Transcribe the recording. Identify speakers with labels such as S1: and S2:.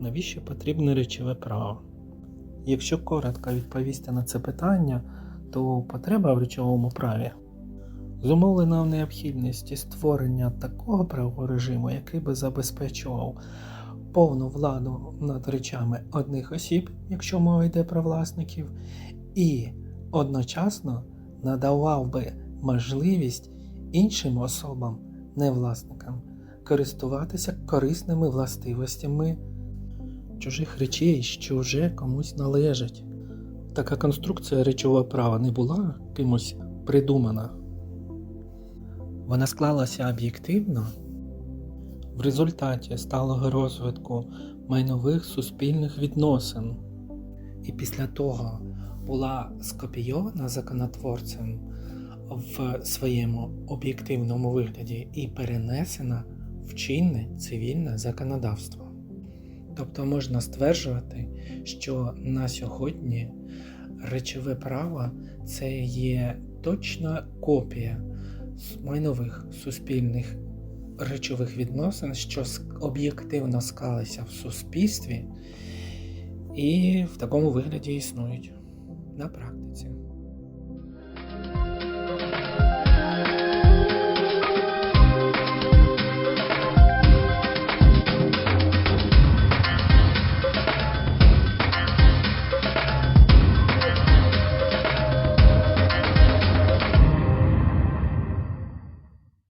S1: навіщо потрібне речове право? Якщо коротко відповісти на це питання, то потреба в речовому праві зумовлена в необхідності створення такого правового режиму, який би забезпечував повну владу над речами одних осіб, якщо мова йде про власників, і одночасно надавав би можливість іншим особам, не власникам, користуватися корисними властивостями чужих речей, що вже комусь належать. Така конструкція речового права не була кимось придумана. Вона склалася об'єктивно в результаті сталого розвитку майнових суспільних відносин. І після того була скопійована законотворцем в своєму об'єктивному вигляді і перенесена в чинне цивільне законодавство. Тобто можна стверджувати, що на сьогодні речове право це є точна копія майнових суспільних речових відносин, що об'єктивно склалися в суспільстві і в такому вигляді існують на практиці.